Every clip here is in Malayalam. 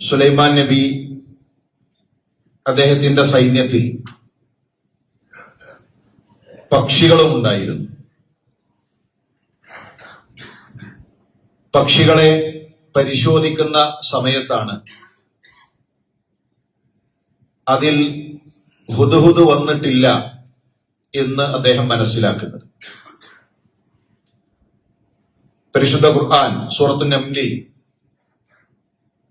സുലൈമാൻ നബി അദ്ദേഹത്തിന്റെ സൈന്യത്തിൽ പക്ഷികളും ഉണ്ടായിരുന്നു. പക്ഷികളെ പരിശോധിക്കുന്ന സമയത്താണ് അതിൽ ഹുദുഹുദ് വന്നിട്ടില്ല എന്ന് അദ്ദേഹം മനസ്സിലാക്കുന്നത്. പരിശുദ്ധ ഖുർആൻ സൂറത്തു നംലിൽ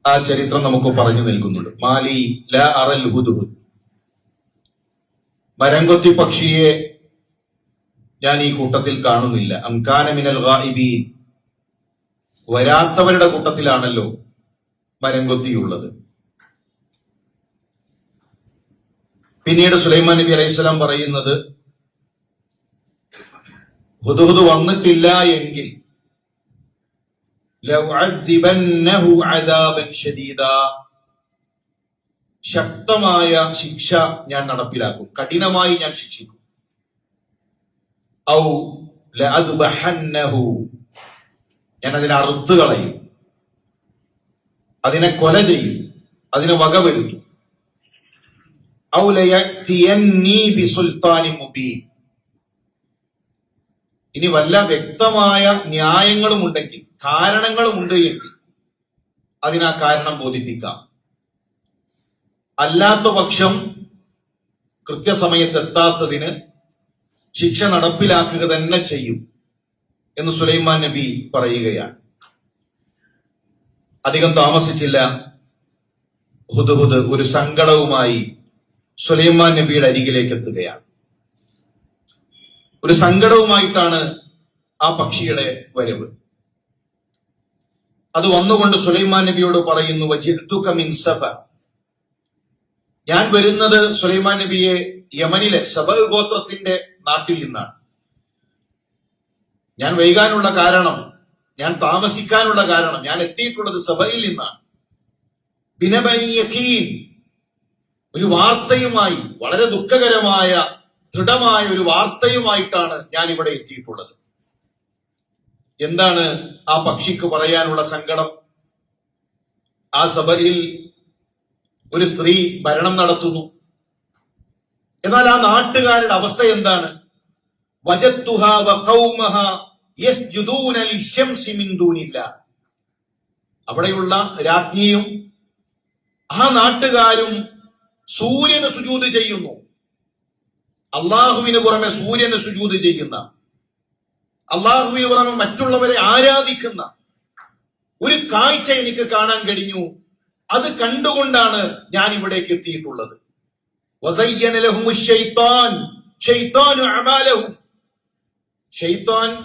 ആ ചരിത്രം നമുക്ക് പറഞ്ഞു നൽകുന്നുണ്ട് മാലി ല അറൽ ഹുദുഹു. മരംകൊത്തി പക്ഷിയെ ഞാൻ ഈ കൂട്ടത്തിൽ കാണുന്നില്ല. അംകാന മിനൽ ഗായിബി വരാത്തവരുടെ കൂട്ടത്തിലാണല്ലോ മരംകൊത്തിയുള്ളത് പിന്നീട് സുലൈമാൻ നബി അലൈഹിസ്സലാം പറയുന്നത് ഹുദുഹുദ് വന്നിട്ടില്ല എങ്കിൽ ശക്തമായ ശിക്ഷ ഞാൻ നടപ്പിലാക്കും. കഠിനമായി ഞാൻ ശിക്ഷിക്കും. ഔ ഞാൻ അതിനെ അറുത്തു കളയും. അതിനെ കൊല ചെയ്യും. അതിനെ വകവരുത്തും ഔ ലയക്തിയന്നീ ബിസുൽത്താനി മുബീൻ. ഇനി വല്ല വ്യക്തമായ ന്യായങ്ങളും ഉണ്ടെങ്കിൽ കാരണങ്ങളും ഉണ്ട് എങ്കിൽ അതിനാ കാരണം ബോധിപ്പിക്കാം. അല്ലാത്ത പക്ഷം കൃത്യസമയത്ത് എത്താത്തതിന് ശിക്ഷ നടപ്പിലാക്കുക തന്നെ ചെയ്യും എന്ന് സുലൈമാൻ നബി പറയുകയാണ്. അധികം താമസിച്ചില്ല. ഹുദ് ഒരു സങ്കടവുമായി സുലൈമാൻ നബിയുടെ അരികിലേക്ക് എത്തുകയാണ് ഒരു സങ്കടവുമായിട്ടാണ് ആ പക്ഷിയുടെ വരവ്. അത് വന്നുകൊണ്ട് സുലൈമാൻ നബിയോട് പറയുന്നു സബ. ഞാൻ വരുന്നത് സുലൈമാൻ നബിയെ യമനിലെ സബ ഗോത്രത്തിന്റെ നാട്ടിൽ നിന്നാണ്. ഞാൻ വൈകാനുള്ള കാരണം ഞാൻ താമസിക്കാനുള്ള കാരണം ഞാൻ എത്തിയിട്ടുള്ളത് സഭയിൽ നിന്നാണ്. ഒരു വാർത്തയുമായി വളരെ ദുഃഖകരമായ ദൃഢമായ ഒരു വാർത്തയുമായിട്ടാണ് ഞാൻ ഇവിടെ എത്തിയിട്ടുള്ളത്. എന്താണ് ആ പക്ഷിക്ക് പറയാനുള്ള സങ്കടം? ആ സഭയിൽ ഒരു സ്ത്രീ ഭരണം നടത്തുന്നു. എന്നാൽ ആ നാട്ടുകാരുടെ അവസ്ഥ എന്താണ്? അവിടെയുള്ള രാജ്ഞിയും ആ നാട്ടുകാരും സൂര്യന് സുജൂത് ചെയ്യുന്നു. അള്ളാഹുവിന് പുറമെ സൂര്യന് സുജൂത് ചെയ്യുന്ന അള്ളാഹുവിന് പുറമെ മറ്റുള്ളവരെ ആരാധിക്കുന്ന ഒരു കാഴ്ച എനിക്ക് കാണാൻ കഴിഞ്ഞു. അത് കണ്ടുകൊണ്ടാണ് ഞാൻ ഇവിടേക്ക് എത്തിയിട്ടുള്ളത്.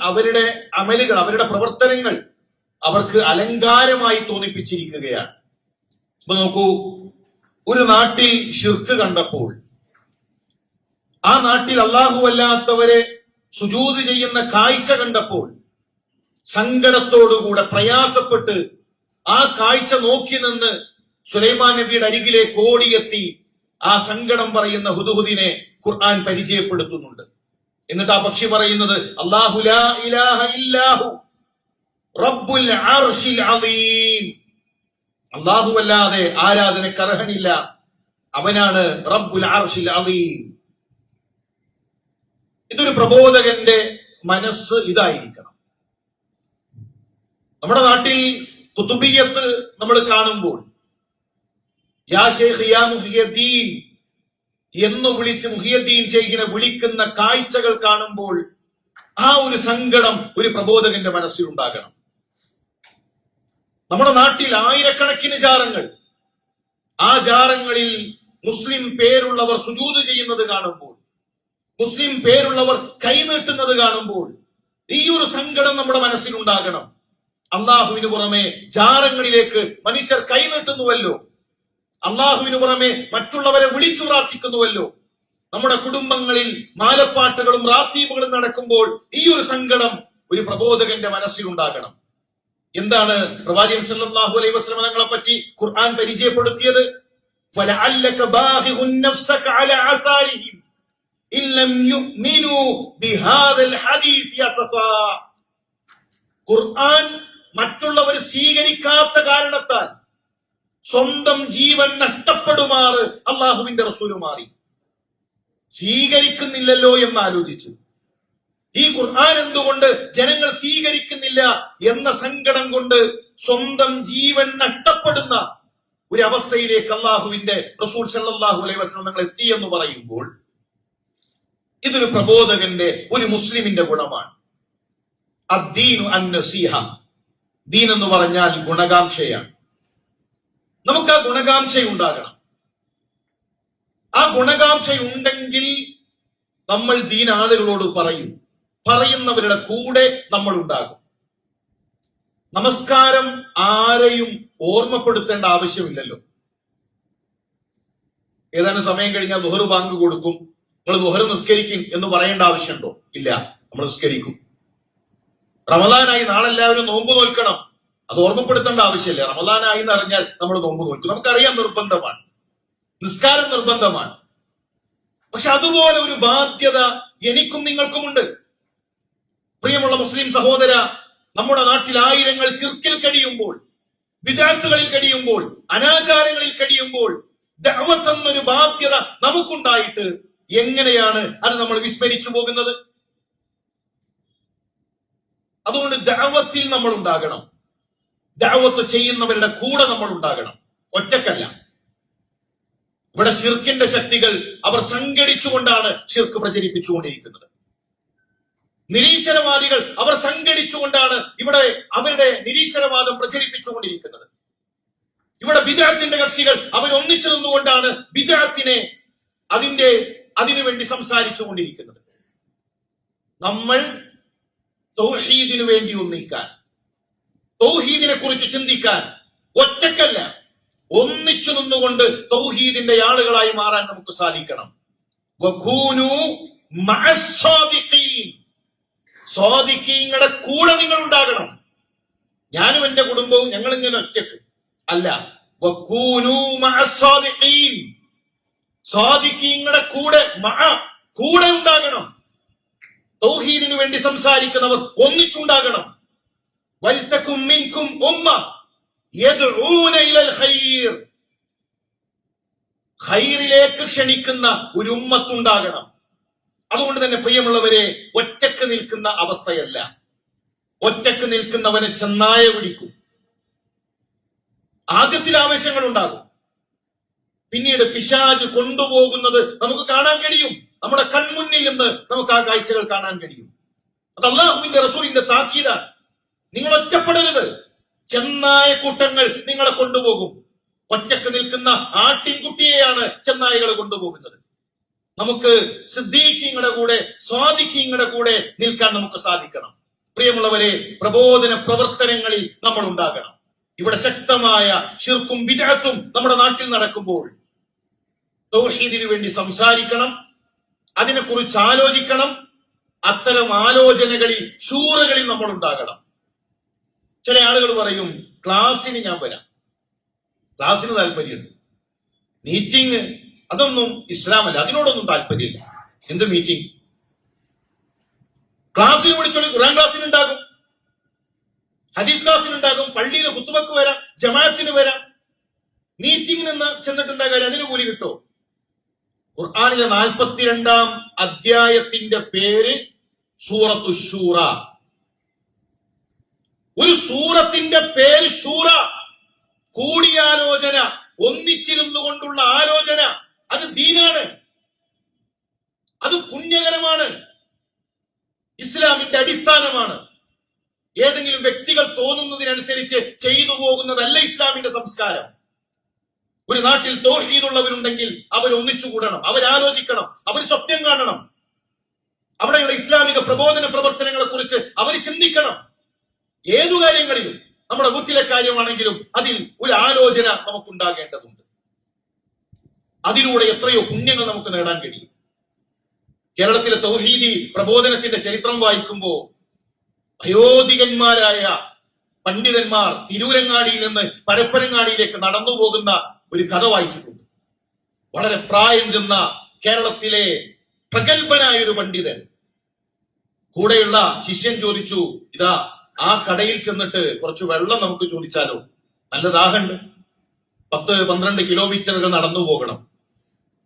അവരുടെ അമലുകൾ അവരുടെ പ്രവർത്തനങ്ങൾ അവർക്ക് അലങ്കാരമായി തോന്നിപ്പിച്ചിരിക്കുകയാണ്. ഇപ്പൊ നോക്കൂ ഒരു നാട്ടിൽ ഷിർക്ക് കണ്ടപ്പോൾ ആ നാട്ടിൽ അള്ളാഹു അല്ലാത്തവരെ സുജൂത് ചെയ്യുന്ന കാഴ്ച കണ്ടപ്പോൾ സങ്കടത്തോടുകൂടെ പ്രയാസപ്പെട്ട് ആ കാഴ്ച നോക്കി നിന്ന് സുലൈമാൻ നബിയുടെ അരികിലേക്ക് ഓടിയെത്തി ആ സങ്കടം പറയുന്ന ഹുദുഹുദിനെ ഖുർആൻ പരിചയപ്പെടുത്തുന്നുണ്ട്. എന്നിട്ട് ആ പക്ഷി പറയുന്നത് അല്ലാഹു അല്ലാതെ അർഹനില്ല അവനാണ് റബ്ബുൽ അർഷിൽ അദീം. ഇതൊരു പ്രബോധകന്റെ മനസ്സ് ഇതായിരിക്കണം. നമ്മുടെ നാട്ടിൽ കുത്തുബിയത്ത് നമ്മൾ കാണുമ്പോൾ യാ മുഹിയദ്ദീൻ എന്ന് വിളിച്ച് മുഹിയദ്ദീൻ ഷെയ്ഖിനെ വിളിക്കുന്ന കാഴ്ചകൾ കാണുമ്പോൾ ആ ഒരു സങ്കടം ഒരു പ്രബോധകന്റെ മനസ്സിൽ ഉണ്ടാകണം. നമ്മുടെ നാട്ടിൽ ആയിരക്കണക്കിന് ജാറങ്ങൾ ആ ജാറങ്ങളിൽ മുസ്ലിം പേരുള്ളവർ സുജൂത് ചെയ്യുന്നത് കാണുമ്പോൾ മുസ്ലിം പേരുള്ളവർ കൈനീട്ടുന്നത് കാണുമ്പോൾ ഈ ഒരു സങ്കടം നമ്മുടെ മനസ്സിലുണ്ടാകണം. അള്ളാഹുവിന് പുറമെ ജാരങ്ങളിലേക്ക് മനുഷ്യർ കൈനീട്ടുന്നുവല്ലോ അള്ളാഹുവിന് പുറമെ മറ്റുള്ളവരെ വിളിച്ചു പ്രാർത്ഥിക്കുന്നുവല്ലോ നമ്മുടെ കുടുംബങ്ങളിൽ മാലപ്പാട്ടുകളും റാത്തീപുകളും നടക്കുമ്പോൾ ഈ ഒരു സങ്കടം ഒരു പ്രബോധകന്റെ മനസ്സിലുണ്ടാകണം. എന്താണ് പ്രവാചകൻ സല്ലല്ലാഹു അലൈഹി വസല്ലം തങ്ങളെ പറ്റി ഖുർആൻ പരിചയപ്പെടുത്തിയത്? ഫലഅല്ലക ബാഹിഹുൻ നഫ്സക അലാ ഖുർആൻ മറ്റുള്ളവർ സ്വീകരിക്കാത്ത കാരണത്താൽ സ്വന്തം ജീവൻ നഷ്ടപ്പെടുമാറ് അള്ളാഹുവിന്റെ റസൂൽ മാറി. സ്വീകരിക്കുന്നില്ലല്ലോ എന്ന് ആലോചിച്ചു ഈ ഖുർആൻ എന്തുകൊണ്ട് ജനങ്ങൾ സ്വീകരിക്കുന്നില്ല എന്ന സങ്കടം കൊണ്ട് സ്വന്തം ജീവൻ നഷ്ടപ്പെടുന്ന ഒരു അവസ്ഥയിലേക്ക് അള്ളാഹുവിന്റെ റസൂൽ സല്ലാഹു അലൈഹി വസല്ലം എത്തി എന്ന് പറയുമ്പോൾ ഇതൊരു പ്രബോധകന്റെ ഒരു മുസ്ലിമിന്റെ ഗുണമാണ്. അദ്ദീനു അൻ നസീഹ. ദീൻ എന്ന് പറഞ്ഞാൽ ഗുണകാംക്ഷയാണ്. നമുക്ക് ആ ഗുണകാംക്ഷ ഉണ്ടാകണം ആ ഗുണകാംക്ഷ ഉണ്ടെങ്കിൽ നമ്മൾ ദീൻ ആളുകളോട് പറയും. പറയുന്നവരുടെ കൂടെ നമ്മൾ ഉണ്ടാകും നമസ്കാരം ആരെയും ഓർമ്മപ്പെടുത്തേണ്ട ആവശ്യമില്ലല്ലോ. ഏതാനും സമയം കഴിഞ്ഞാൽ ദുഹർ ബാങ്ക് കൊടുക്കും. നിങ്ങൾ ദുഹരം നിസ്കരിക്കും എന്ന് പറയേണ്ട ആവശ്യമുണ്ടോ? ഇല്ല. നമ്മൾ നിസ്കരിക്കും. റമദാനായി നാളെ എല്ലാവരും നോമ്പ് നോൽക്കണം. അത് ഓർമ്മപ്പെടുത്തേണ്ട ആവശ്യമില്ല. റമദാനായി എന്ന് അറിഞ്ഞാൽ നമ്മൾ നോമ്പ് നോക്കും നമുക്കറിയാം നിർബന്ധമാണ്. നിസ്കാരം നിർബന്ധമാണ്. പക്ഷെ അതുപോലെ ഒരു ബാധ്യത എനിക്കും നിങ്ങൾക്കുമുണ്ട് പ്രിയമുള്ള മുസ്ലിം സഹോദര നമ്മുടെ നാട്ടിൽ ആയിരങ്ങൾ ശിർക്കിൽ കഴിയുമ്പോൾ വിദാർത്ഥികളിൽ കഴിയുമ്പോൾ അനാചാരങ്ങളിൽ കഴിയുമ്പോൾ ദഅവത്ത് എന്നൊരു ബാധ്യത നമുക്കുണ്ടായിട്ട് എങ്ങനെയാണ് അത് നമ്മൾ വിസ്മരിച്ചു പോകുന്നത്? അതുകൊണ്ട് ദാവത്തിൽ നമ്മൾ ഉണ്ടാകണം. ദാവത്ത് ചെയ്യുന്നവരുടെ കൂടെ നമ്മൾ ഉണ്ടാകണം. ഒറ്റക്കല്ല. ഇവിടെ ഷിർക്കിന്റെ ശക്തികൾ അവർ സംഘടിച്ചുകൊണ്ടാണ് ഷിർക്ക് പ്രചരിപ്പിച്ചുകൊണ്ടിരിക്കുന്നത്. നിരീശ്വരവാദികൾ അവർ സംഘടിച്ചുകൊണ്ടാണ് ഇവിടെ അവരുടെ നിരീശ്വരവാദം പ്രചരിപ്പിച്ചുകൊണ്ടിരിക്കുന്നത്. ഇവിടെ ബിജാത്തിന്റെ കക്ഷികൾ അവർ ഒന്നിച്ചു നിന്നുകൊണ്ടാണ് ബിജാത്തിനെ അതിന്റെ അതിനുവേണ്ടി സംസാരിച്ചു കൊണ്ടിരിക്കുന്നത്. നമ്മൾ തൗഹീദിനു വേണ്ടി ഒന്നിക്കാൻ തൗഹീദിനെ കുറിച്ച് ചിന്തിക്കാൻ ഒറ്റക്കല്ല ഒന്നിച്ചു നിന്നുകൊണ്ട് തൗഹീദിന്റെ ആളുകളായി മാറാൻ നമുക്ക് സാധിക്കണം. സ്വാദിക്കീങ്ങളുടെ കൂടെ നിങ്ങൾ ഉണ്ടാകണം. ഞാനും എന്റെ കുടുംബവും ഞങ്ങൾ ഇങ്ങനെ ഒറ്റയ്ക്ക് അല്ല. സ്വാദിഖീങ്ങളുടെ കൂടെ കൂടെ ഉണ്ടാകണം. തൗഹീദിനു വേണ്ടി സംസാരിക്കുന്നവർ ഒന്നിച്ചുണ്ടാകണം. വൽതകും മിൻകും ഉമ്മ യദ്ഊന ഇലൽ ഖൈർ. ഖൈറിലേക്ക് ക്ഷണിക്കുന്ന ഒരു ഉമ്മത്തുണ്ടാകണം. അതുകൊണ്ട് തന്നെ പ്രിയമുള്ളവരെ ഒറ്റയ്ക്ക് നിൽക്കുന്ന അവസ്ഥയല്ല. ഒറ്റയ്ക്ക് നിൽക്കുന്നവനെ ചെന്നായ വിളിക്കും ആദ്യത്തിൽ ആവേശങ്ങൾ ഉണ്ടാകും. പിന്നീട് പിശാജ് കൊണ്ടുപോകുന്നത് നമുക്ക് കാണാൻ കഴിയും. നമ്മുടെ കൺമുന്നിൽ നിന്ന് നമുക്ക് ആ കാഴ്ചകൾ കാണാൻ കഴിയും. അത് അള്ളാഹുവിന്റെ റസൂലിന്റെ താക്കീതാണ്. നിങ്ങൾ ഒറ്റപ്പെടരുത്. ചെന്നായ കൂട്ടങ്ങൾ നിങ്ങളെ കൊണ്ടുപോകും. ഒറ്റയ്ക്ക് നിൽക്കുന്ന ആട്ടിൻകുട്ടിയെയാണ് ചെന്നായകൾ കൊണ്ടുപോകുന്നത്. നമുക്ക് സിദ്ദീഖിങ്ങളുടെ കൂടെ സ്വാദിഖിങ്ങളുടെ കൂടെ നിൽക്കാൻ നമുക്ക് സാധിക്കണം. പ്രിയമുള്ളവരെ പ്രബോധന പ്രവർത്തനങ്ങളിൽ നമ്മൾ ഉണ്ടാകണം. ഇവിടെ ശക്തമായ ശിർക്കും വിജയത്തും നമ്മുടെ നാട്ടിൽ നടക്കുമ്പോൾ തൗഹീദിനു വേണ്ടി സംസാരിക്കണം അതിനെക്കുറിച്ച് ആലോചിക്കണം അത്തരം ആലോചനകളിൽ ഷൂറുകളിൽ നമ്മൾ ഉണ്ടാകണം. ചില ആളുകൾ പറയും ക്ലാസ്സിന് ഞാൻ വരാം. ക്ലാസ്സിന് താല്പര്യമുണ്ട്. മീറ്റിംഗ് അതൊന്നും ഇസ്ലാമല്ല അതിനോടൊന്നും താല്പര്യമില്ല. എന്ത് മീറ്റിംഗ്? ക്ലാസ്സിന് വിളിച്ചോളി ഖുറാൻ ക്ലാസ്സിന് ഉണ്ടാകും. ഹദീസ് ക്ലാസ്സിന് ഉണ്ടാകും. പള്ളിയിൽ കുത്തുബക്ക് വരാം ജമാഅത്തിന് വരാം. മീറ്റിംഗിൽ നിന്ന് ചെന്നിട്ടുണ്ടാകാൻ അതിന് കൂലി കിട്ടോ ഖുർആാനിലെ നാൽപ്പത്തിരണ്ടാം അധ്യായത്തിന്റെ പേര് സൂറത്തു ഷൂറ ഒരു സൂറത്തിന്റെ പേര് ഷൂറ കൂടിയാലോചന ഒന്നിച്ചിരുന്നു കൊണ്ടുള്ള ആലോചന അത് ദീനാണ്. അത് പുണ്യകരമാണ്. ഇസ്ലാമിന്റെ അടിസ്ഥാനമാണ്. ഏതെങ്കിലും വ്യക്തികൾ തോന്നുന്നതിനനുസരിച്ച് ചെയ്തു പോകുന്നതല്ല ഇസ്ലാമിന്റെ സംസ്കാരം. ഒരു നാട്ടിൽ തോഹീദുള്ളവരുണ്ടെങ്കിൽ അവർ ഒന്നിച്ചുകൂടണം അവരാലോചിക്കണം അവർ സ്വപ്നം കാണണം. അവിടെയുള്ള ഇസ്ലാമിക പ്രബോധന പ്രവർത്തനങ്ങളെ കുറിച്ച് അവർ ചിന്തിക്കണം. ഏതു കാര്യങ്ങളിലും നമ്മുടെ വീട്ടിലെ കാര്യമാണെങ്കിലും അതിൽ ഒരു ആലോചന നമുക്കുണ്ടാകേണ്ടതുണ്ട്. അതിലൂടെ എത്രയോ പുണ്യങ്ങൾ നമുക്ക് നേടാൻ കഴിയും. കേരളത്തിലെ തൗഹീദി പ്രബോധനത്തിന്റെ ചരിത്രം വായിക്കുമ്പോൾ അയോധികന്മാരായ പണ്ഡിതന്മാർ തിരൂരങ്ങാടിയിൽ നിന്ന് പരപ്പരങ്ങാടിയിലേക്ക് നടന്നു പോകുന്ന ഒരു കഥ വായിച്ചിട്ടുണ്ട്. വളരെ പ്രായം ചെന്ന കേരളത്തിലെ പ്രഗത്ഭനായ ഒരു പണ്ഡിതൻ. കൂടെയുള്ള ശിഷ്യൻ ചോദിച്ചു ഇതാ ആ കടയിൽ ചെന്നിട്ട് കുറച്ച് വെള്ളം നമുക്ക് ചോദിച്ചാലോ? നല്ല ദാഹമുണ്ട് പത്ത് പന്ത്രണ്ട് കിലോമീറ്ററുകൾ നടന്നു പോകണം.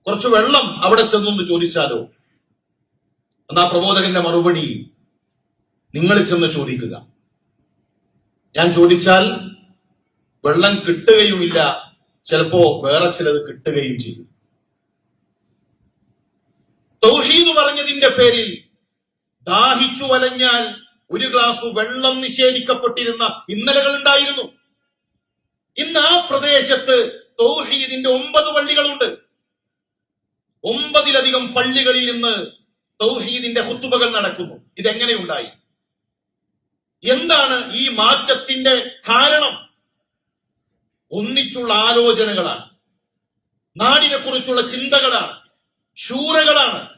കുറച്ച് വെള്ളം അവിടെ ചെന്നൊന്ന് ചോദിച്ചാലോ? എന്നാ പ്രബോധകന്റെ മറുപടി നിങ്ങൾ ചെന്ന് ചോദിക്കുക. ഞാൻ ചോദിച്ചാൽ വെള്ളം കിട്ടുകയുമില്ല ചിലപ്പോ വേറെ ചിലത് കിട്ടുകയും ചെയ്യും. തൗഹീദ് പറഞ്ഞതിന്റെ പേരിൽ ദാഹിച്ചു വലഞ്ഞാൽ ഒരു ഗ്ലാസ് വെള്ളം നിഷേധിക്കപ്പെട്ടിരുന്ന ഇന്നലകൾ ഉണ്ടായിരുന്നു. ഇന്ന് ആ പ്രദേശത്ത് തൗഹീദിന്റെ ഒമ്പത് പള്ളികളുണ്ട്. ഒമ്പതിലധികം പള്ളികളിൽ നിന്ന് തൗഹീദിന്റെ ഹുത്തുബകൾ നടക്കുന്നു. ഇതെങ്ങനെ ഉണ്ടായി? എന്താണ് ഈ മാറ്റത്തിന്റെ കാരണം? ഒന്നിച്ചുള്ള ആലോചനകളാണ്. നാടിനെ കുറിച്ചുള്ള ചിന്തകളാണ്. ശൂരകളാണ്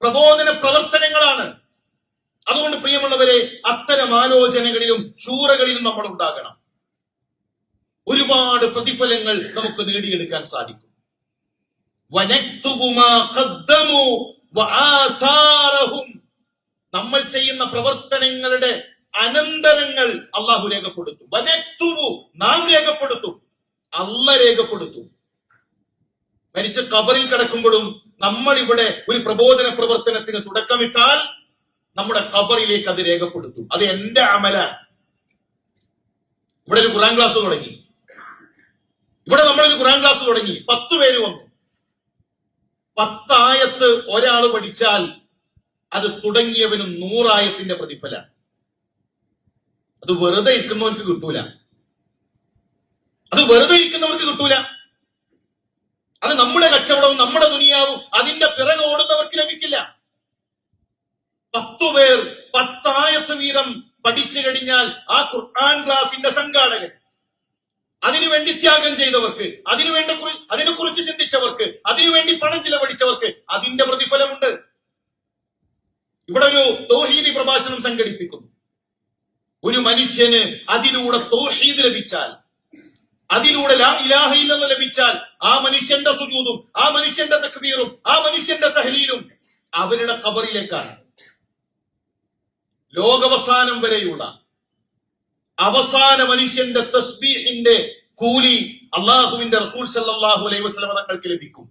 പ്രബോധന പ്രവർത്തനങ്ങളാണ്. അതുകൊണ്ട് പ്രിയമുള്ളവരെ അത്തരം ആലോചനകളിലും ശൂരകളിലും നമ്മൾ ഉണ്ടാകണം. ഒരുപാട് പ്രതിഫലങ്ങൾ നമുക്ക് നേടിയെടുക്കാൻ സാധിക്കും. നമ്മൾ ചെയ്യുന്ന പ്രവർത്തനങ്ങളുടെ അനന്തരങ്ങൾ അള്ളാഹു രേഖപ്പെടുത്തും. നാം രേഖപ്പെടുത്തും. അല്ല രേഖപ്പെടുത്തും. മരിച്ച കബറിൽ കിടക്കുമ്പോഴും നമ്മൾ ഇവിടെ ഒരു പ്രബോധന പ്രവർത്തനത്തിന് തുടക്കമിട്ടാൽ നമ്മുടെ കബറിലേക്ക് അത് രേഖപ്പെടുത്തും. അത് എന്റെ അമല. ഇവിടെ ഒരു ഖുറാൻ ക്ലാസ് തുടങ്ങി. ഇവിടെ നമ്മളൊരു ഖുറാൻ ക്ലാസ് തുടങ്ങി. പത്ത് പേര് വന്നു. പത്തായത്ത് ഒരാൾ പഠിച്ചാൽ അത് തുടങ്ങിയവനും നൂറായത്തിന്റെ പ്രതിഫലാണ് അത് വെറുതെ ഇരിക്കുന്നവർക്ക് കിട്ടൂല. അത് വെറുതെ ഇരിക്കുന്നവർക്ക് കിട്ടൂല. അത് നമ്മുടെ കച്ചവടവും നമ്മുടെ ദുനിയാവും. അതിന്റെ പിറകെ ഓടുന്നവർക്ക് ലഭിക്കില്ല. പത്തു പേർ പത്തായത്ത് വീതം പഠിച്ചു കഴിഞ്ഞാൽ ആ ഖുർആൻ ക്ലാസിന്റെ സംഘാടകൻ. അതിനുവേണ്ടി ത്യാഗം ചെയ്തവർക്ക് അതിനുവേണ്ടി കുറി- അതിനെക്കുറിച്ച് ചിന്തിച്ചവർക്ക് അതിനുവേണ്ടി പണം ചിലവഴിച്ചവർക്ക് അതിന്റെ പ്രതിഫലമുണ്ട്. ഇവിടെ ഒരു തോഹീദി പ്രഭാഷണം സംഘടിപ്പിക്കുന്നു. ഒരു മനുഷ്യന് അതിലൂടെ തോഹീദ് ലഭിച്ചാൽ അതിലൂടെ ലാ ഇലാഹ ഇല്ലെന്ന് ലഭിച്ചാൽ ആ മനുഷ്യന്റെ സുജൂതും ആ മനുഷ്യന്റെ തക്ബീറും ആ മനുഷ്യന്റെ തഹലീലും അവരുടെ കബറിലേക്കാണ് ലോകവസാനം വരെയുള്ള അവസാന മനുഷ്യന്റെ തസ്ബീഹിന്റെ കൂലി അള്ളാഹുവിന്റെ റസൂൽ സല്ലല്ലാഹു അലൈഹി വസല്ലം തങ്ങൾക്ക് ലഭിക്കും.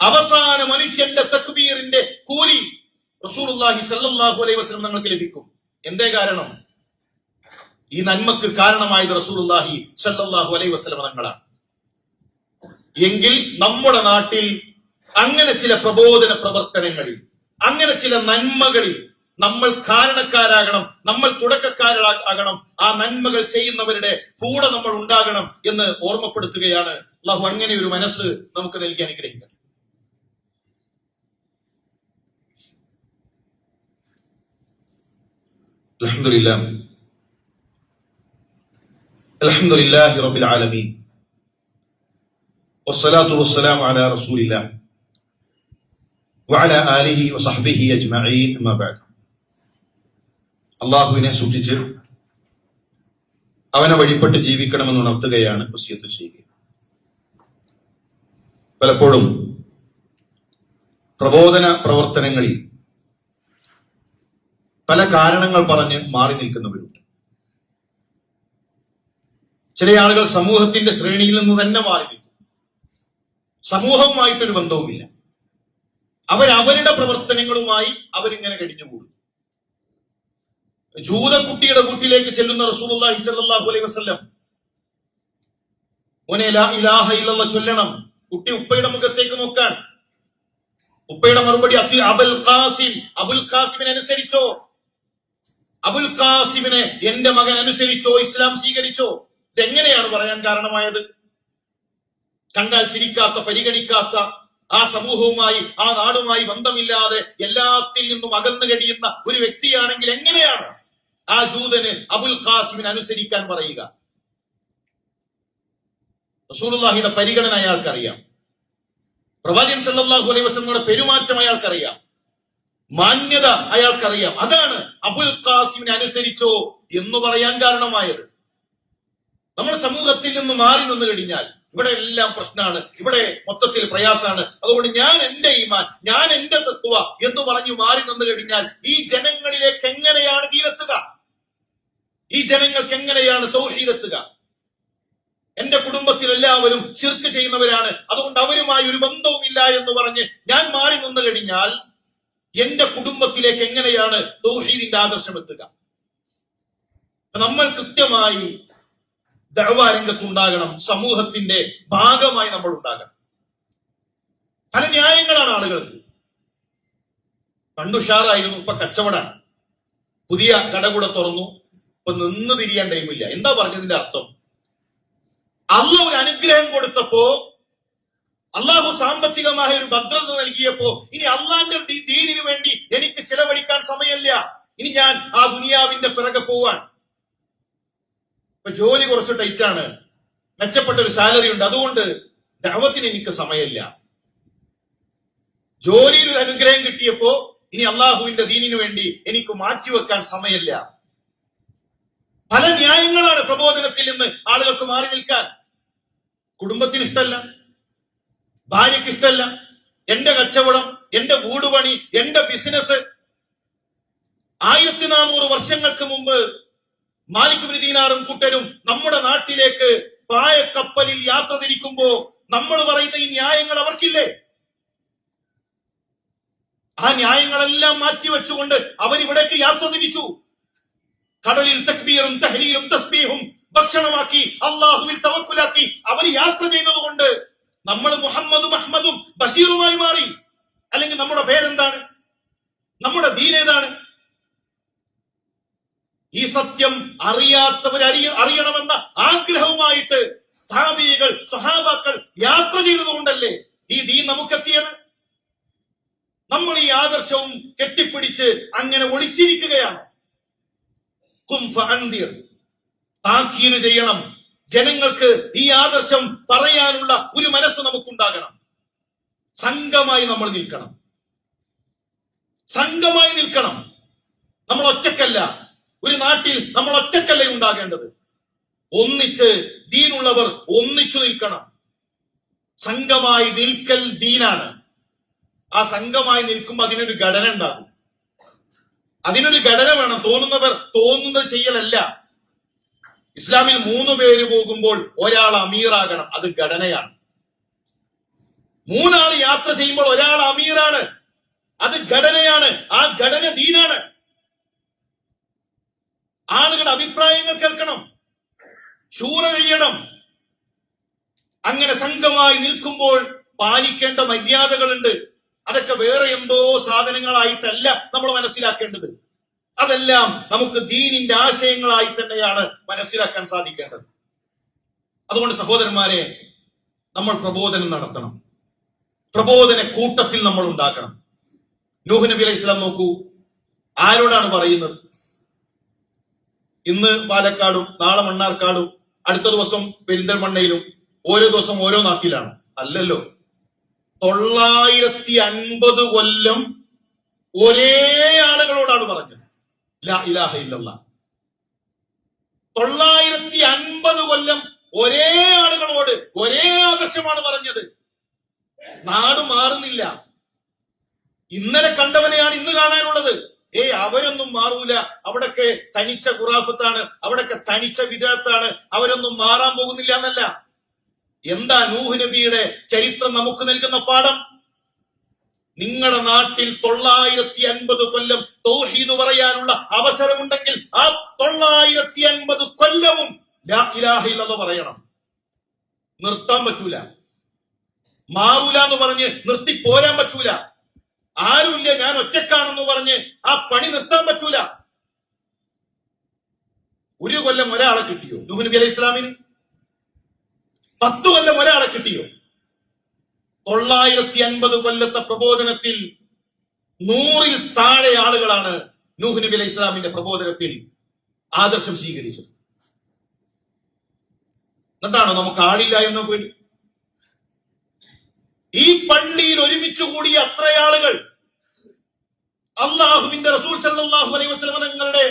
അവസാന മനുഷ്യന്റെ തക്ബീറിന്റെ കൂലി റസൂലുള്ളാഹി സല്ലല്ലാഹു അലൈഹി വസല്ലം തങ്ങൾക്ക് ലഭിക്കും. എന്തേ കാരണം? ഈ നന്മക്ക് കാരണമായത് റസൂലുല്ലാഹി സല്ലല്ലാഹു അലൈഹി വസല്ലം തങ്ങളാണ്. എങ്കിൽ നമ്മുടെ നാട്ടിൽ അങ്ങനെ ചില പ്രബോധന പ്രവർത്തനങ്ങളിൽ അങ്ങനെ ചില നന്മകളിൽ നമ്മൾ കാരണക്കാരാകണം നമ്മൾ തുടക്കക്കാരാകണം ആ നന്മകൾ ചെയ്യുന്നവരുടെ കൂടെ നമ്മൾ ഉണ്ടാകണം എന്ന് ഓർമ്മപ്പെടുത്തുകയാണ് അള്ളാഹു അങ്ങനെ ഒരു മനസ്സ് നമുക്ക് നൽകി അനുഗ്രഹിക്കണം അലഹമില്ല الحمد لله رب العالمين والصلاة والسلام على رسول الله وعلى آله وصحبه أجمعين أما بعد അള്ളാഹുവിനെ സൂക്ഷിച്ച് അവനെ വഴിപ്പെട്ട് ജീവിക്കണമെന്ന് ഉണർത്തുകയാണ് വസിയത്ത് ചെയ്യുക പലപ്പോഴും പ്രബോധന പ്രവർത്തനങ്ങളിൽ പല കാരണങ്ങൾ പറഞ്ഞ് മാറി നിൽക്കുന്നവരുണ്ട് ചില ആളുകൾ സമൂഹത്തിന്റെ ശ്രേണിയിൽ നിന്ന് തന്നെ മാറി നിൽക്കും. സമൂഹവുമായിട്ടൊരു ബന്ധവുമില്ല. അവരവരുടെ പ്രവർത്തനങ്ങളുമായി അവരിങ്ങനെ കഴിഞ്ഞുകൂടും. ജൂതക്കുട്ടിയുടെ വീട്ടിലേക്ക് ചെല്ലുന്ന റസൂലുള്ളാഹി സ്വല്ലല്ലാഹു അലൈഹി വസല്ലം മോനെ ലാ ഇലാഹ ചൊല്ലണം. കുട്ടി ഉപ്പയുടെ മുഖത്തേക്ക് നോക്കാൻ. ഉപ്പയുടെ മറുപടി അതി അബുൽ ഖാസിം. അബുൽ ഖാസിമിനെ അനുസരിച്ചോ? അബുൽ ഖാസിമിനെ എന്റെ മകൻ അനുസരിച്ചോ? ഇസ്ലാം സ്വീകരിച്ചോ? ഇതെങ്ങനെയാണ് പറയാൻ കാരണമായത്? കണ്ടാൽ ചിരിക്കാത്ത പരിഗണിക്കാത്ത ആ സമൂഹവുമായി ആ നാടുമായി ബന്ധമില്ലാതെ എല്ലാത്തിൽ നിന്നും അകന്നു കഴിയുന്ന ഒരു വ്യക്തിയാണെങ്കിൽ എങ്ങനെയാണ് ആ ജൂതന് അബുൽ ഖാസിമിന് അനുസരിക്കാൻ പറയുക? റസൂലുള്ളാഹിയുടെ പരിഗണന അയാൾക്കറിയാം. പ്രവാചകൻ സല്ലല്ലാഹു അലൈഹി വസല്ലമയുടെ പെരുമാറ്റം അയാൾക്കറിയാം. മാന്യത അയാൾക്കറിയാം. അതാണ് അബുൽ ഖാസിമിനെ അനുസരിച്ചോ എന്ന് പറയാൻ കാരണമായത്. നമ്മൾ സമൂഹത്തിൽ നിന്ന് മാറി നിന്ന് കഴിഞ്ഞാൽ ഇവിടെ എല്ലാം പ്രശ്നമാണ്. ഇവിടെ മൊത്തത്തിൽ പ്രയാസമാണ്. അതുകൊണ്ട് ഞാൻ എന്റെ ഈമാൻ ഞാൻ എന്റെ തത്വ എന്ന് പറഞ്ഞു മാറി നിന്ന് കഴിഞ്ഞാൽ ഈ ജനങ്ങളിലേക്ക് എങ്ങനെയാണ് തീരെത്തുക? ഈ ജനങ്ങൾക്ക് എങ്ങനെയാണ് തൗഹീദെത്തുക? എന്റെ കുടുംബത്തിൽ എല്ലാവരും ചിർക്ക് ചെയ്യുന്നവരാണ്. അതുകൊണ്ട് അവരുമായി ഒരു ബന്ധവും ഇല്ല എന്ന് പറഞ്ഞ് ഞാൻ മാറി നിന്നു കഴിഞ്ഞാൽ എന്റെ കുടുംബത്തിലേക്ക് എങ്ങനെയാണ് തൗഹീദിന്റെ ആദർശം എത്തുക? നമ്മൾ കൃത്യമായി ദഅവാ രംഗത്തുണ്ടാകണം സമൂഹത്തിന്റെ ഭാഗമായി നമ്മൾ ഉണ്ടാകണം പല ന്യായങ്ങളാണ് ആളുകൾക്ക്. പണ്ടുഷാറായിരുന്നു ഇപ്പൊ കച്ചവടാണ്. പുതിയ കട കൂടെ തുറന്നു ഇപ്പൊ നിന്ന് തിരിയാൻ ടൈമില്ല എന്താ പറഞ്ഞതിന്റെ അർത്ഥം? അല്ല ഒരു അനുഗ്രഹം കൊടുത്തപ്പോ അള്ളാഹു സാമ്പത്തികമായ ഒരു ഭദ്രത നൽകിയപ്പോ ഇനി അള്ളാന്റെ ദീനിനു വേണ്ടി എനിക്ക് ചിലവഴിക്കാൻ സമയമില്ല. ഇനി ഞാൻ ആ ദുനിയാവിന്റെ പിറകെ പോവാൻ ഇപ്പൊ ജോലി കുറച്ച് ടൈറ്റാണ്. മെച്ചപ്പെട്ട ഒരു സാലറി ഉണ്ട്. അതുകൊണ്ട് ദൈവത്തിന് എനിക്ക് സമയമില്ല. ജോലിയിൽ ഒരു അനുഗ്രഹം കിട്ടിയപ്പോ ഇനി അള്ളാഹുവിന്റെ ദീനിനു വേണ്ടി എനിക്ക് മാറ്റിവെക്കാൻ സമയമില്ല. പല ന്യായങ്ങളാണ് പ്രബോധനത്തിൽ നിന്ന് ആളുകൾക്ക് മാറി നിൽക്കാൻ. കുടുംബത്തിന് ഇഷ്ടമല്ല. ഭാര്യയ്ക്ക് ഇഷ്ടമല്ല. എന്റെ കച്ചവടം എന്റെ വീടുപണി എന്റെ ബിസിനസ്. ആയിരത്തി നാനൂറ് വർഷങ്ങൾക്ക് മുമ്പ് മാലിക് ദീനാറും കൂട്ടരും നമ്മുടെ നാട്ടിലേക്ക് പായക്കപ്പലിൽ യാത്ര തിരിക്കുമ്പോ നമ്മൾ പറയുന്ന ഈ ന്യായങ്ങൾ അവർക്കില്ലേ? ആ ന്യായങ്ങളെല്ലാം മാറ്റിവെച്ചുകൊണ്ട് അവരിവിടേക്ക് യാത്ര തിരിച്ചു. കടലിൽ തക്ബീറും തഹരീലും തസ്ബീഹും ഭക്ഷണമാക്കി അള്ളാഹുവിൽ തവക്കുലാക്കി അവർ യാത്ര ചെയ്തതുകൊണ്ട് നമ്മൾ മുഹമ്മദും അഹമ്മദും ബഷീറുമായി മാറി. അല്ലെങ്കിൽ നമ്മുടെ പേരെന്താണ്? നമ്മുടെ ദീനേതാണ് ഈ സത്യം അറിയാത്തവർ അറിയ അറിയണമെന്ന ആഗ്രഹവുമായിട്ട് താബികൾ സ്വഹാബാക്കൾ യാത്ര ചെയ്തതുകൊണ്ടല്ലേ ഈ ദീൻ നമുക്കെത്തിയത്? നമ്മൾ ഈ ആദർശവും കെട്ടിപ്പിടിച്ച് അങ്ങനെ ഒളിച്ചിരിക്കുകയാണ്. കുംഫ അന്തിർ താക്കീത് ചെയ്യണം. ജനങ്ങൾക്ക് ഈ ആദർശം പറയാനുള്ള ഒരു മനസ്സ് നമുക്കുണ്ടാകണം. സംഘമായി നമ്മൾ നിൽക്കണം. സംഘമായി നിൽക്കണം. നമ്മൾ ഒറ്റക്കല്ല. ഒരു നാട്ടിൽ നമ്മൾ ഒറ്റക്കല്ലേ ഉണ്ടാകേണ്ടത്? ഒന്നിച്ച് ദീനുള്ളവർ ഒന്നിച്ചു നിൽക്കണം. സംഘമായി നിൽക്കൽ ദീനാണ്. ആ സംഘമായി നിൽക്കുമ്പോൾ അതിനൊരു ഘടന ഉണ്ടാകും. അതിനൊരു ഘടന വേണം. തോന്നുന്നവർ തോന്നുന്നത് ചെയ്യലല്ല. ഇസ്ലാമിൽ മൂന്ന് പേര് പോകുമ്പോൾ ഒരാൾ അമീറാകണം. അത് ഘടനയാണ്. മൂന്നാൾ യാത്ര ചെയ്യുമ്പോൾ ഒരാൾ അമീറാണ്. അത് ഘടനയാണ്. ആ ഘടന ദീനാണ്. ആളുകളുടെ അഭിപ്രായങ്ങൾ കേൾക്കണം. ശൂര ചെയ്യണം. അങ്ങനെ സംഘമായി നിൽക്കുമ്പോൾ പാലിക്കേണ്ട മര്യാദകളുണ്ട്. അതൊക്കെ വേറെ എന്തോ സാധനങ്ങളായിട്ടല്ല നമ്മൾ മനസ്സിലാക്കേണ്ടത്. അതെല്ലാം നമുക്ക് ദീനിന്റെ ആശയങ്ങളായി തന്നെയാണ് മനസ്സിലാക്കാൻ സാധിക്കേണ്ടത്. അതുകൊണ്ട് സഹോദരന്മാരെ നമ്മൾ പ്രബോധനം നടത്തണം. പ്രബോധന കൂട്ടത്തിൽ നമ്മൾ ഉണ്ടാക്കണം. നൂഹ് നബി അലൈഹി സ്വലാം നോക്കൂ. ആരോടാണ് പറയുന്നത്? ഇന്ന് പാലക്കാടും നാളെ മണ്ണാർക്കാടും അടുത്ത ദിവസം പെരിന്തൽമണ്ണയിലും ഓരോ ദിവസം ഓരോ നാട്ടിലാണ്. അല്ലല്ലോ. തൊള്ളായിരത്തി അൻപത് കൊല്ലം ഒരേ ആളുകളോടാണ് പറഞ്ഞത്. ഇലാഹ തൊള്ളായിരത്തി അൻപത് കൊല്ലം ഒരേ ആളുകളോട് ഒരേ ആദർശമാണ് പറഞ്ഞത്. നാട് മാറുന്നില്ല. ഇന്നലെ കണ്ടവനെയാണ് ഇന്ന് കാണാനുള്ളത്. ഏയ് അവരൊന്നും മാറൂല. അവിടൊക്കെ തനിച്ച ഖുറാഫത്താണ്. അവിടൊക്കെ തനിച്ച വിദഗ്ധത്താണ് അവരൊന്നും മാറാൻ പോകുന്നില്ല എന്നല്ല. എന്താ നൂഹ് നബിയുടെ ചരിത്രം നമുക്ക് നൽകുന്ന പാഠം? നിങ്ങളുടെ നാട്ടിൽ തൊള്ളായിരത്തി അൻപത് കൊല്ലം തൗഹീദ് പറയാനുള്ള അവസരമുണ്ടെങ്കിൽ ആ തൊള്ളായിരത്തി അൻപത് കൊല്ലവും പറയണം. നിർത്താൻ പറ്റൂല. മാറൂല എന്ന് പറഞ്ഞ് നിർത്തി പോരാൻ പറ്റൂല. ആരുമില്ല ഞാൻ ഒറ്റക്കാണെന്ന് പറഞ്ഞ് ആ പണി നിർത്താൻ പറ്റൂല. ഒരു കൊല്ലം ഒരാളെ കിട്ടിയോ? നൂഹ് നബി അലൈഹി ഇസ്ലാമിന് പത്ത് കൊല്ലം ഒരാളെ കിട്ടിയോ? തൊള്ളായിരത്തി അൻപത് കൊല്ലത്തെ പ്രബോധനത്തിൽ നൂറിൽ താഴെ ആളുകളാണ് നൂഹ് നബി അലൈഹി ഇസ്ലാമിന്റെ പ്രബോധനത്തിൽ ആദർശം സ്വീകരിച്ചത്. എന്നിട്ടാണോ നമുക്ക് ആളില്ല എന്ന പേടി? ഈ പള്ളിയിൽ ഒരുമിച്ച് കൂടിയ അത്ര ആളുകൾ അള്ളാഹുവിന്റെ റസൂൽ സല്ലല്ലാഹു അലൈഹി വസല്ലം നിങ്ങളുടെ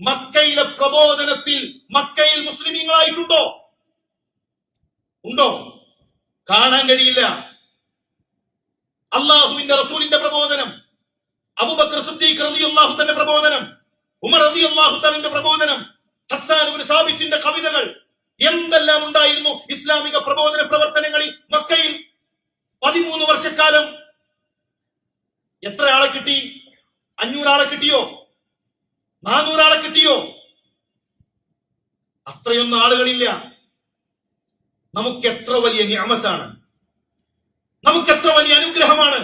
മക്കയിലെ പ്രബോധനത്തിൽ മക്കയിൽ മുസ്ലിമീങ്ങളായിട്ടുണ്ടോ? ഉണ്ടോ? കാണാൻ കഴിയില്ല. അള്ളാഹുവിന്റെ റസൂലിന്റെ പ്രബോധനം അബൂബക്കർ സിദ്ദീഖ് റളിയല്ലാഹു അള്ളാഹുത്തന്റെ പ്രബോധനം ഉമർ റളിയല്ലാഹു അള്ളാഹുത്തലിന്റെ പ്രബോധനം ഹസ്സാൻ ഇബ്നു സാബിത്തിന്റെ കവിതകൾ എന്തെല്ലാം ഉണ്ടായിരുന്നു ഇസ്ലാമിക പ്രബോധന പ്രവർത്തനങ്ങളിൽ മക്കയിൽ? പതിമൂന്ന് വർഷക്കാലം എത്ര ആളെ കിട്ടി? അഞ്ഞൂറാളെ കിട്ടിയോ? നാനൂറാളെ കിട്ടിയോ? അത്രയൊന്നും ആളുകളില്ല. നമുക്ക് എത്ര വലിയ ഞാമത്താണ്? നമുക്ക് എത്ര വലിയ അനുഗ്രഹമാണ്?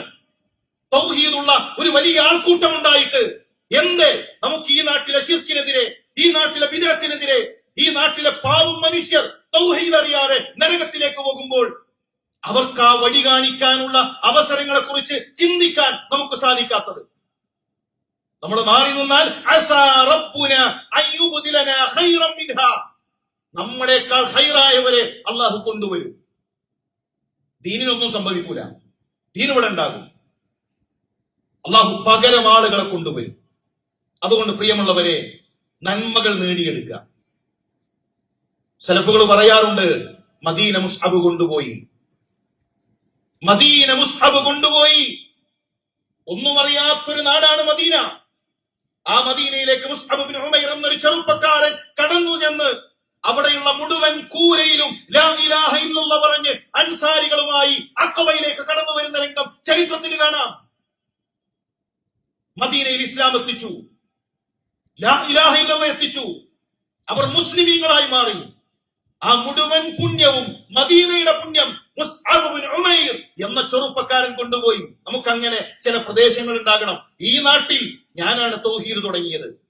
തൗഹീദുള്ള ഒരു വലിയ ആൾക്കൂട്ടം ഉണ്ടായിട്ട് എന്ത് നമുക്ക് ഈ നാട്ടിലെ ഷിർക്കിനെതിരെ ഈ നാട്ടിലെ വിദഗ്ധത്തിനെതിരെ ഈ നാട്ടിലെ പാവം മനുഷ്യർ തൗഹീദ് അറിയാതെ നരകത്തിലേക്ക് പോകുമ്പോൾ അവർക്ക് ആ വഴി കാണിക്കാനുള്ള അവസരങ്ങളെ കുറിച്ച് ചിന്തിക്കാൻ നമുക്ക് സാധിക്കാത്തത്. നമ്മൾ മാറി നിന്നാൽ. നമ്മളെക്കാൾ ഹൈറായവരെ അള്ളാഹു കൊണ്ടുവരും. ദീനിനൊന്നും സംഭവിക്കൂല. ദീൻ ഇവിടെ ഉണ്ടാകും. അള്ളാഹു പകരം ആളുകളെ കൊണ്ടുവരും. അതുകൊണ്ട് പ്രിയമുള്ളവരെ നന്മകൾ നേടിയെടുക്കുക. സെലഫുകൾ പറയാറുണ്ട് മദീന മുസ്അബ് കൊണ്ടുപോയി. മദീന മുസ്ഹബ് കൊണ്ടുപോയി. ഒന്നും അറിയാത്തൊരു നാടാണ് മദീന. ആ മദീനയിലേക്ക് മുസ്ഹബ് ബിൻ ഉമൈർ എന്നൊരു ചെറുപ്പക്കാരൻ കടന്നു ചെന്ന് അവിടെയുള്ള മുഴുവൻ കൂരയിലും ഇല്ലല്ലാഹ് പറഞ്ഞ് അൻസാരികളുമായി അഖബയിലേക്ക് കടന്നു വരുന്ന രംഗം ചരിത്രത്തിൽ കാണാം. മദീനയിൽ ഇസ്ലാം എത്തിച്ചു. എത്തിച്ചു. അവർ മുസ്ലിമീങ്ങളായി മാറി. ആ മുഴുവൻ പുണ്യവും മദീനയുടെ പുണ്യം മുസ്അബ് എന്ന ചെറുപ്പക്കാരൻ കൊണ്ടുപോയി. നമുക്കങ്ങനെ ചില പ്രദേശങ്ങൾ ഉണ്ടാകണം. ഈ നാട്ടിൽ ഞാനാണ് തോഹീദ് തുടങ്ങിയത്.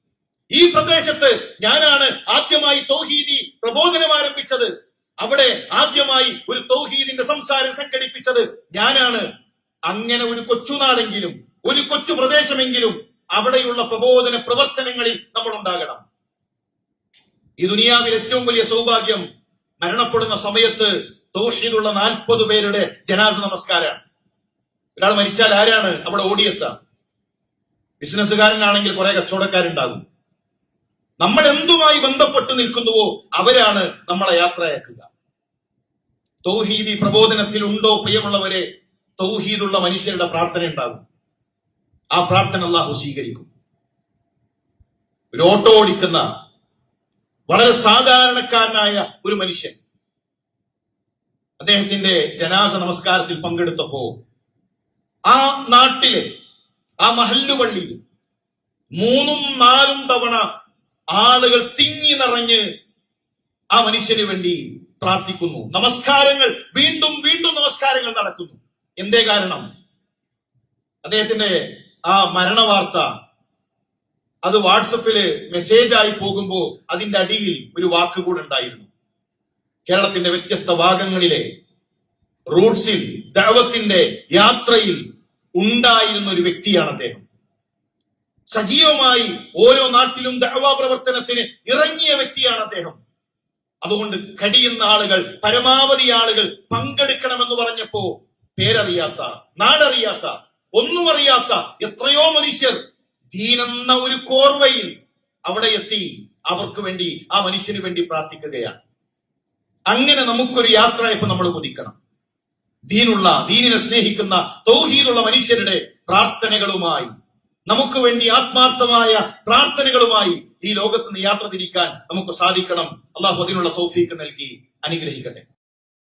ഈ പ്രദേശത്ത് ഞാനാണ് ആദ്യമായി തോഹീദി പ്രബോധനം ആരംഭിച്ചത്. അവിടെ ആദ്യമായി ഒരു തൗഹീദിന്റെ സംസാരം സംഘടിപ്പിച്ചത് ഞാനാണ്. അങ്ങനെ ഒരു കൊച്ചുനാടെങ്കിലും ഒരു കൊച്ചു പ്രദേശമെങ്കിലും അവിടെയുള്ള പ്രബോധന പ്രവർത്തനങ്ങളിൽ നമ്മൾ ഉണ്ടാകണം. ഈ ദുനിയാവിൽ ഏറ്റവും വലിയ സൗഭാഗ്യം മരണപ്പെടുന്ന സമയത്ത് തൗഹീദുള്ള നാൽപ്പത് പേരുടെ ജനാസ നമസ്കാരമാണ് ഒരാൾ മരിച്ചാൽ ആരാണ് അവിടെ ഓടിയെത്താം? ബിസിനസ്സുകാരനാണെങ്കിൽ കുറെ കച്ചവടക്കാരുണ്ടാകും. നമ്മൾ എന്തുമായി ബന്ധപ്പെട്ട് നിൽക്കുന്നുവോ അവരാണ് നമ്മളെ യാത്രയാക്കുക. തൗഹീദി പ്രബോധനത്തിൽ ഉണ്ടോ പ്രിയമുള്ളവരെ? തൗഹീദുള്ള മനുഷ്യരുടെ പ്രാർത്ഥന ഉണ്ടാകും. ആ പ്രാർത്ഥന അള്ളാഹു സ്വീകരിക്കും. ഒരു ഓട്ടോ ഓടിക്കുന്ന വളരെ സാധാരണക്കാരനായ ഒരു മനുഷ്യൻ അദ്ദേഹത്തിന്റെ ജനാസ നമസ്കാരത്തിൽ പങ്കെടുത്തപ്പോ ആ നാട്ടിലെ ആ മഹല്ലുപള്ളി മൂന്നും നാലും തവണ ആളുകൾ തിങ്ങി നിറഞ്ഞ് ആ മനുഷ്യന് വേണ്ടി പ്രാർത്ഥിക്കുന്നു. നമസ്കാരങ്ങൾ വീണ്ടും വീണ്ടും നമസ്കാരങ്ങൾ നടക്കുന്നു. എന്തേ കാരണം? അദ്ദേഹത്തിന്റെ ആ മരണവാർത്ത അത് വാട്സപ്പിൽ മെസ്സേജായി പോകുമ്പോൾ അതിന്റെ അടിയിൽ ഒരു വാക്ക് കൂടെ ഉണ്ടായിരുന്നു. കേരളത്തിന്റെ വ്യത്യസ്ത ഭാഗങ്ങളിലെ റൂട്ട്സിൽ ദൈവത്തിന്റെ യാത്രയിൽ ഉണ്ടായിരുന്ന ഒരു വ്യക്തിയാണ് അദ്ദേഹം. സജീവമായി ഓരോ നാട്ടിലും ദൈവപ്രവർത്തനത്തിന് ഇറങ്ങിയ വ്യക്തിയാണ് അദ്ദേഹം. അതുകൊണ്ട് കടിയുന്ന ആളുകൾ പരമാവധി ആളുകൾ പങ്കെടുക്കണമെന്ന് പറഞ്ഞപ്പോ പേരറിയാത്ത നാടറിയാത്ത ഒന്നും അറിയാത്ത എത്രയോ മനുഷ്യർ ദീനെന്ന ഒരു കോർവയിൽ അവിടെ എത്തി അവർക്ക് വേണ്ടി ആ മനുഷ്യന് വേണ്ടി പ്രാർത്ഥിക്കുകയാണ്. അങ്ങനെ നമുക്കൊരു യാത്ര ഇപ്പൊ നമ്മൾ കുതിക്കണം. ദീനുള്ള ദീനിനെ സ്നേഹിക്കുന്ന തൗഹീദുള്ള മനുഷ്യരുടെ പ്രാർത്ഥനകളുമായി നമുക്ക് വേണ്ടി ആത്മാർത്ഥമായ പ്രാർത്ഥനകളുമായി ഈ ലോകത്ത് നിന്ന് യാത്ര തിരിക്കാൻ നമുക്ക് സാധിക്കണം. അള്ളാഹു അതിനുള്ള തൗഫീക്ക് നൽകി അനുഗ്രഹിക്കട്ടെ.